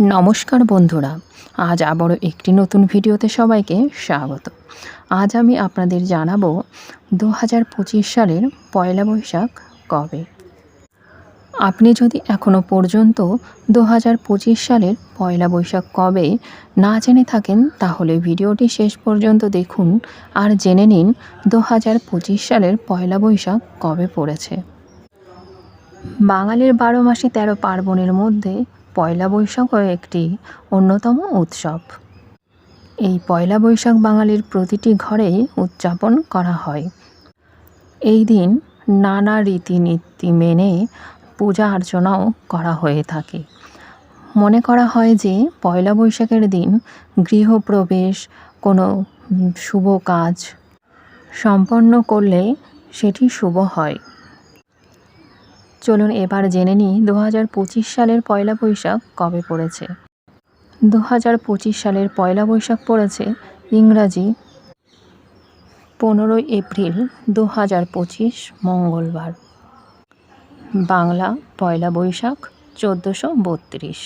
নমস্কার বন্ধুরা, আজ আবারও একটি নতুন ভিডিওতে সবাইকে স্বাগত। আজ আমি আপনাদের জানাব দু হাজার পঁচিশ সালের পয়লা বৈশাখ কবে। আপনি যদি এখনও পর্যন্ত দু হাজার পঁচিশ সালের পয়লা বৈশাখ কবে না জেনে থাকেন, তাহলে ভিডিওটি শেষ পর্যন্ত দেখুন আর জেনে নিন দু হাজার পঁচিশ সালের পয়লা বৈশাখ কবে পড়েছে। বাঙালির বারো মাসে তেরো পার্বণের মধ্যে পয়লা বৈশাখও একটি অন্যতম উৎসব। এই পয়লা বৈশাখ বাঙালির প্রতিটি ঘরেই উদযাপন করা হয়। এই দিন নানা রীতিনীতি মেনে পূজা অর্চনাও করা হয়ে থাকে। মনে করা হয় যে, পয়লা বৈশাখের দিন গৃহপ্রবেশ, কোনো শুভ কাজ সম্পন্ন করলে সেটি শুভ হয়। চলুন এবার জেনে নিই দু হাজার পঁচিশ সালের পয়লা বৈশাখ কবে পড়েছে। দু হাজার পঁচিশ সালের পয়লা বৈশাখ পড়েছে ইংরাজি, পনেরোই এপ্রিল দু হাজার পঁচিশ মঙ্গলবার। বাংলা, পয়লা বৈশাখ, চোদ্দোশো বত্রিশ।